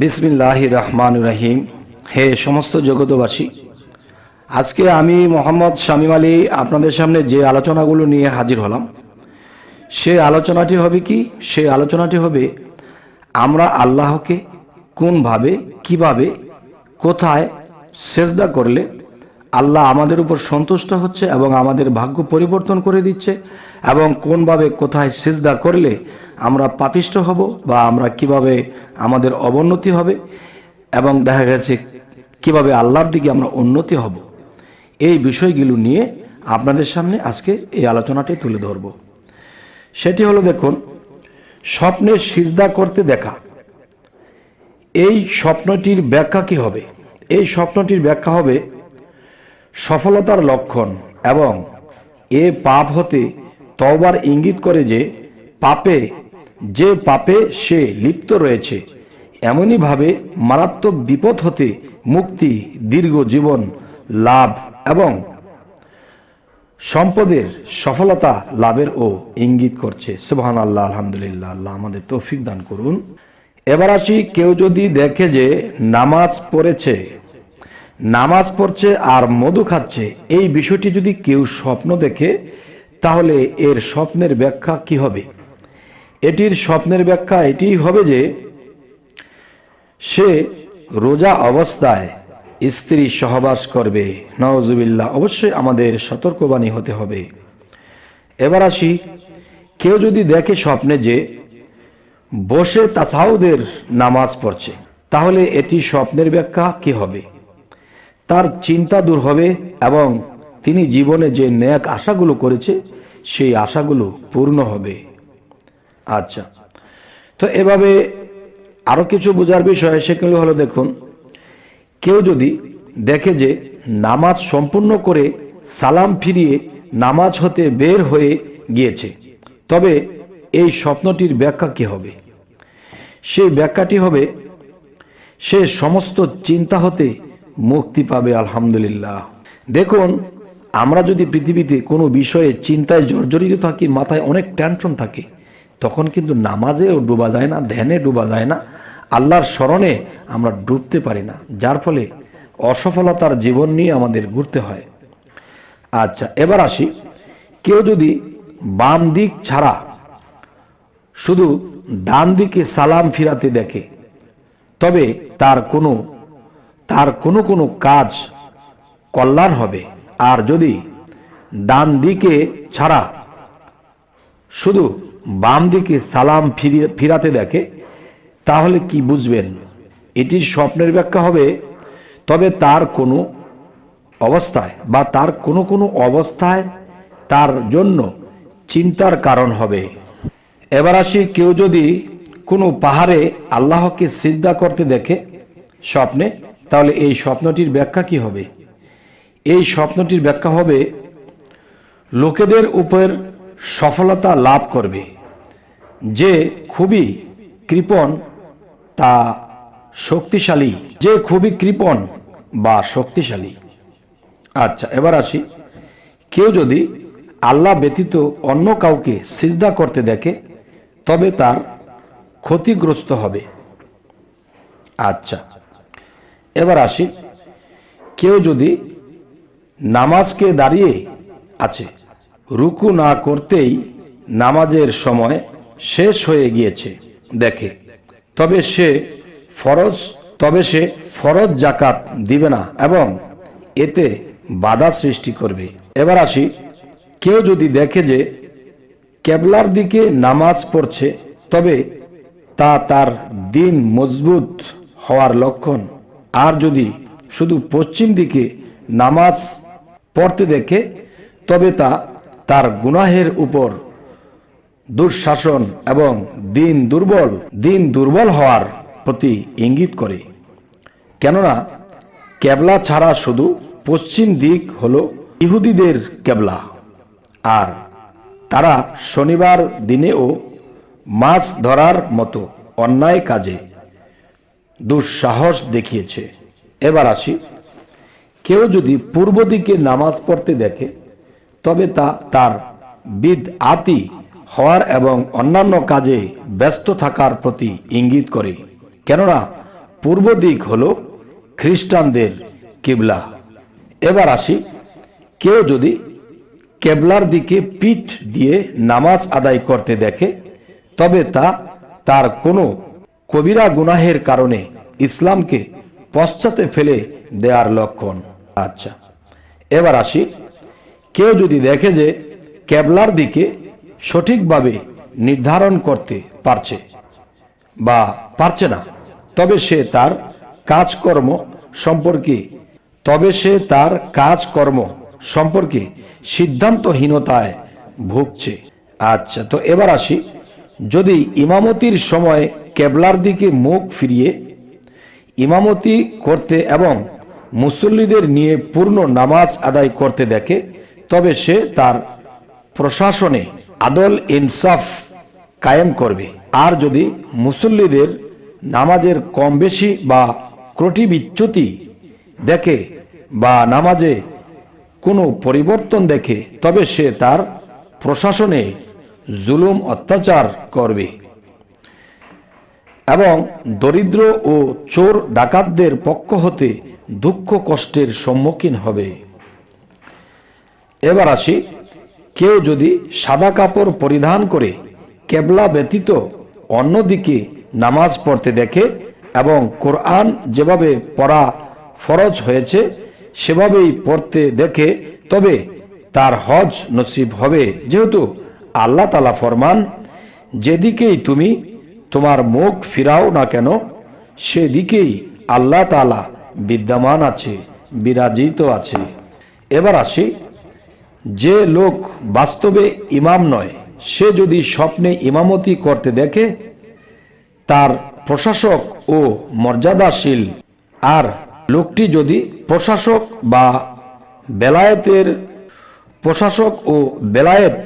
বিসমিল্লাহ রহমান রাহিম। হে সমস্ত জগতবাসী আজকে আমি মোহাম্মদ শামিম আলী আপনাদের সামনে যে আলোচনাগুলো নিয়ে হাজির হলাম, সে আলোচনাটি হবে কি? সে আলোচনাটি হবে, আমরা আল্লাহকে কোনভাবে, কীভাবে, কোথায় সেজদা করলে আল্লাহ আমাদের উপর সন্তুষ্ট হচ্ছে এবং আমাদের ভাগ্য পরিবর্তন করে দিচ্ছে এবং কোনভাবে, কোথায় সেজদা করলে আমরা পাপিষ্ট হব বা আমরা কীভাবে আমাদের অবনতি হবে এবং দেখা গেছে কীভাবে আল্লাহর দিকে আমরা উন্নতি হব। এই বিষয়গুলো নিয়ে আপনাদের সামনে আজকে এই আলোচনাটি তুলে ধরব। সেটি হলো দেখুন, স্বপ্নের সিজদা করতে দেখা। এই স্বপ্নটির ব্যাখ্যা কি হবে? এই স্বপ্নটির ব্যাখ্যা হবে সফলতার লক্ষণ এবং এ পাপ হতে তওবার ইঙ্গিত করে যে পাপে যে পাপে সে লিপ্ত রয়েছে এমনইভাবে মারাত্মক বিপদ হতে মুক্তি, দীর্ঘ জীবন, লাভ এবং সম্পদের সফলতা লাভের ও ইঙ্গিত করছে। সুবহান আল্লাহ আলহামদুলিল্লাহ, আল্লাহ আমাদের তৌফিক দান করুন। এবার আসি, কেউ যদি দেখে যে নামাজ পড়েছে, নামাজ পড়ছে আর মধু খাচ্ছে, এই বিষয়টি যদি কেউ স্বপ্ন দেখে, তাহলে এর স্বপ্নের ব্যাখ্যা কি হবে? এটির স্বপ্নের ব্যাখ্যা এটি হবে যে সে রোজা অবস্থায় স্ত্রী সহবাস করবে। নওয়াজুবিল্লাহ অবশ্যই আমাদের সতর্কবাণী হতে হবে। এবার আসি, কেউ যদি দেখে স্বপ্নে যে বসে তাসাউদের নামাজ পড়ছে, তাহলে এটি স্বপ্নের ব্যাখ্যা কি হবে? তার চিন্তা দূর হবে এবং তিনি জীবনে যে ন্যাক আশাগুলো করেছে, সেই আশাগুলো পূর্ণ হবে। আচ্ছা। তো এভাবে আরও কিছু বোঝার বিষয় সেগুলো হলো দেখুন। কেউ যদি দেখে যে নামাজ সম্পূর্ণ করে সালাম ফিরিয়ে নামাজ হতে বের হয়ে গিয়েছে, তবে এই স্বপ্নটির ব্যাখ্যা কি হবে? সেই ব্যাখ্যাটি হবে, সে সমস্ত চিন্তা হতে মুক্তি পাবে, আলহামদুলিল্লাহ। দেখুন, আমরা যদি পৃথিবীতে কোনো বিষয়ে চিন্তায় জর্জরিত থাকি, মাথায় অনেক টেনশন থাকে। তখন কিন্তু নামাজেও ডুবা যায় না, ধ্যানে ডুবা যায় না। আল্লাহর স্মরণে আমরা ডুবতে পারি না, যার ফলে অসফলতার জীবন নিয়ে আমাদের ঘুরতে হয়। আচ্ছা এবার আসি। কেউ যদি বাম দিক ছাড়া শুধু ডান দিকে সালাম ফিরাতে দেখে, তবে তার কোনো তার কোনো কোনো কাজ কল্যাণ হবে। আর যদি ডান দিকে ছাড়া শুধু বাম দিকে সালাম ফিরিয়ে, ফিরাতে দেখে, তাহলে কি বুঝবেন? এটির স্বপ্নের ব্যাখ্যা হবে, তবে তার কোনো অবস্থায় বা তার কোনো কোনো অবস্থায় তার জন্য চিন্তার কারণ হবে। এবার আসি, কেউ যদি কোনো পাহাড়ে আল্লাহকে সিদ্ধা করতে দেখে স্বপ্নে, তাহলে এই স্বপ্নটির ব্যাখ্যা কি হবে? এই স্বপ্নটির ব্যাখ্যা হবে, লোকেদের উপর সফলতা লাভ করবে। যে খুবই কৃপণ, তা শক্তিশালী। যে খুবই কৃপণ, বা শক্তিশালী। আচ্ছা এবার আসি। কেউ যদি আল্লাহ ব্যতীত অন্য কাউকে সিজদা করতে দেখে, তবে তার ক্ষতিগ্রস্ত হবে। আচ্ছা এবার আসি। কেউ যদি নামাজকে দাঁড়িয়ে আছে রুকু না করতেই নামাজের সময় শেষ হয়ে গিয়েছে, দেখে। তবে সে ফরজ, তবে সে ফরজ জাকাত দিবে না এবং এতে বাধা সৃষ্টি করবে। এবার আসি, কেউ যদি দেখে যে কেবলার দিকে নামাজ পড়ছে, তবে তা তার দিন মজবুত হওয়ার লক্ষণ। আর যদি শুধু পশ্চিম দিকে নামাজ পড়তে দেখে, তবে তা তার গুনাহের উপর দুঃশাসন এবং দিন দুর্বল দিন দুর্বল হওয়ার প্রতি ইঙ্গিত করে। কেননা, কেবলা ছাড়া শুধু পশ্চিম দিক হল ইহুদিদের কেবলা, আর তারা শনিবার দিনেও মাছ ধরার মতো অন্যায় কাজে দুঃসাহস দেখিয়েছে। এবার আসি, কেউ যদি পূর্ব দিকে নামাজ পড়তে দেখে তবে তা তার বিদ আতি হওয়ার এবং অন্যান্য কাজে ব্যস্ত থাকার প্রতি ইঙ্গিত করে। কেননা, পূর্ব দিক হলো খ্রিস্টানদের কিবলা। এবার আসি, কেউ যদি কেবলার দিকে পিঠ দিয়ে নামাজ আদায় করতে দেখে, তবে তা তার কোনো কবিরা গুনাহের কারণে ইসলামকে পশ্চাতে ফেলে দেওয়ার লক্ষণ। আচ্ছা এবার আসি কেউ যদি দেখে যে ক্যাবলার দিকে সঠিকভাবে নির্ধারণ করতে পারছে বা পারছে না, তবে সে তার কাজকর্ম সম্পর্কে, তবে সে তার কাজকর্ম সম্পর্কে সিদ্ধান্তহীনতায় ভুগছে। আচ্ছা তো এবার আসি। যদি ইমামতির সময় কেবলার দিকে মুখ ফিরিয়ে ইমামতি করতে এবং মুসল্লিদের নিয়ে পূর্ণ নামাজ আদায় করতে দেখে তবে সে তার প্রশাসনে আদল ইনসাফ কায়েম করবে। আর যদি মুসল্লিদের নামাজের কম বেশি বা ক্রটি বিচ্যুতি দেখে বা নামাজে কোনো পরিবর্তন দেখে, তবে সে তার প্রশাসনে জুলুম অত্যাচার করবে। এবং দরিদ্র ও চোর ডাকাতদের পক্ষ হতে দুঃখ কষ্টের সম্মুখীন হবে। এবার আসি, কেউ যদি সাদা কাপড় পরিধান করে কেবলা ব্যতীত অন্যদিকে নামাজ পড়তে দেখে এবং কোরআন যেভাবে পড়া ফরজ হয়েছে, সেভাবেই পড়তে দেখে, তবে তার হজ নসিব হবে। যেহেতু আল্লাহ তালা ফরমান, যেদিকেই তুমি তোমার মুখ ফিরাও না কেন, সেদিকেই আল্লাহ তালা বিদ্যমান আছে, বিরাজিত আছে। এবার আসি যে লোক বাস্তবে ইমাম নয়, সে যদি স্বপ্নে ইমামতি করতে দেখে, তার প্রশাসক ও মর্যাদাশীল। আর লোকটি যদি প্রশাসক বা বেলায়েতের প্রশাসক ও বেলায়েত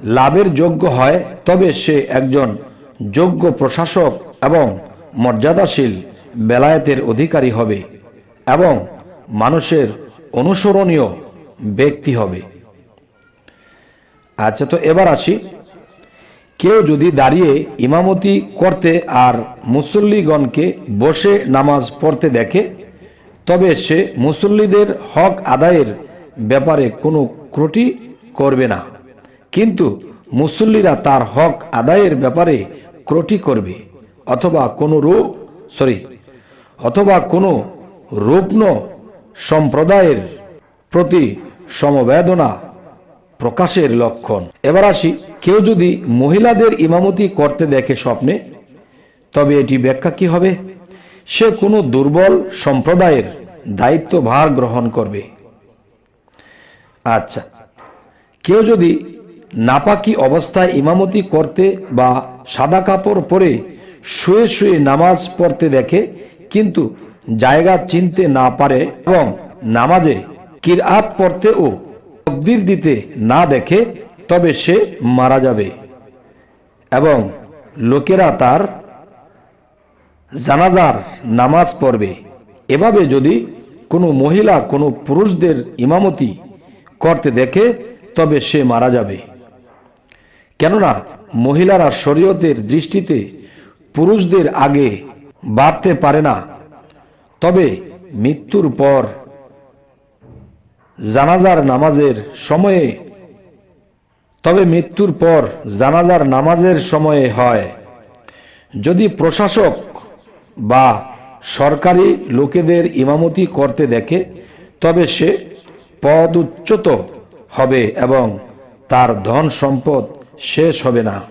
লাভের যোগ্য হয়, তবে সে একজন যোগ্য প্রশাসক এবং মর্যাদাশীল বেলায়েতের অধিকারী হবে এবং মানুষের অনুসরণীয় ব্যক্তি হবে। আচ্ছা তো এবার আসি। কেউ যদি দাঁড়িয়ে ইমামতি করতে আর মুসল্লিগণকে বসে নামাজ পড়তে দেখে, তবে সে মুসল্লিদের হক আদায়ের ব্যাপারে কোনো ত্রুটি করবে না। কিন্তু মুসল্লিরা তার হক আদায়ের ব্যাপারে ক্রটি করবে, অথবা কোনো রূপ সরি, অথবা কোনো রুগ্ন সম্প্রদায়ের প্রতি সমবেদনা প্রকাশের লক্ষণ। এবার আসি, কেউ যদি মহিলাদের ইমামতি করতে দেখে স্বপ্নে, তবে এটি ব্যাখ্যা কি হবে? সে কোনো দুর্বল সম্প্রদায়ের দায়িত্বভার গ্রহণ করবে। আচ্ছা কেউ যদি নাপাকি অবস্থায় ইমামতি করতে বা সাদা কাপড় পরে শুয়ে শুয়ে নামাজ পড়তে দেখে, কিন্তু জায়গা চিনতে না পারে এবং নামাজে কিরআত পড়তে ও তকবির দিতে না দেখে, তবে সে মারা যাবে। এবং লোকেরা তার জানাজার নামাজ পড়বে। এভাবে যদি কোনো মহিলা কোনো পুরুষদের ইমামতি করতে দেখে, তবে সে মারা যাবে। কেননা মহিলারা শরীয়তের দৃষ্টিতে পুরুষদের আগে বাড়তে পারে না। তবে মৃত্যুর পর জানাজার নামাজের সময়ে, তবে মৃত্যুর পর জানাজার নামাজের সময়ে হয়। যদি প্রশাসক বা সরকারি লোকেদের ইমামতি করতে দেখে, তবে সে পদুচ্যুত হবে এবং তার ধন সম্পদ শেষ হবে না।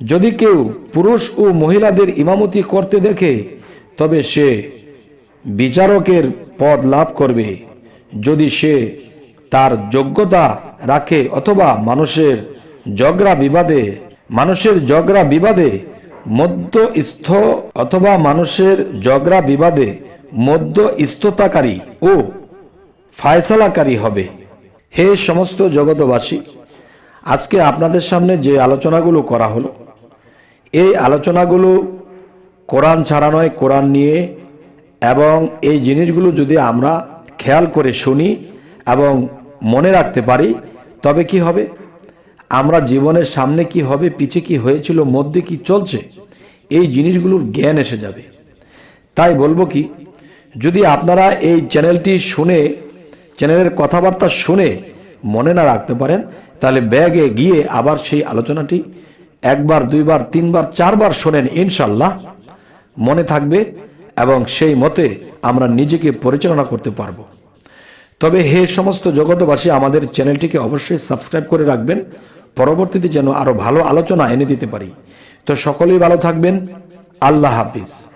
যদি কেউ পুরুষ ও মহিলাদের ইমামতি করতে দেখে, তবে সে বিচারকের পদ লাভ করবে। যদি সে তার যোগ্যতা রাখে অথবা মানুষের জগরা বিবাদে, মানুষের জগরা বিবাদে, মধ্যস্থ অথবা মানুষের জগরা বিবাদে মধ্যস্থতাকারী ও ফায়সালাকারী হবে। হে সমস্ত জগতবাসী আজকে আপনাদের সামনে যে আলোচনাগুলো করা হলো, এই আলোচনাগুলো কোরআন ছাড়া নয়, কোরআন নিয়ে, এবং এই জিনিসগুলো যদি আমরা খেয়াল করে শুনি এবং মনে রাখতে পারি, তবে কি হবে? আমরা জীবনের সামনে কি হবে, পিছে কি হয়েছিল, মধ্যে কি চলছে, এই জিনিসগুলোর জ্ঞান এসে যাবে। তাই বলব কি, যদি আপনারা এই চ্যানেলটি শুনে, চ্যানেলের কথাবার্তা শুনে মনে না রাখতে পারেন, তাহলে ব্যাগে গিয়ে আবার সেই আলোচনাটি একবার, দুইবার, তিনবার, চারবার শোনেন ইনশাল্লাহ মনে থাকবে এবং সেই মতে আমরা নিজেকে পরিচালনা করতে পারব। তবে হে সমস্ত জগতবাসী আমাদের চ্যানেলটিকে অবশ্যই সাবস্ক্রাইব করে রাখবেন। পরবর্তীতে যেন আরও ভালো আলোচনা এনে দিতে পারি। তো সকলেই ভালো থাকবেন। আল্লাহ হাফিজ।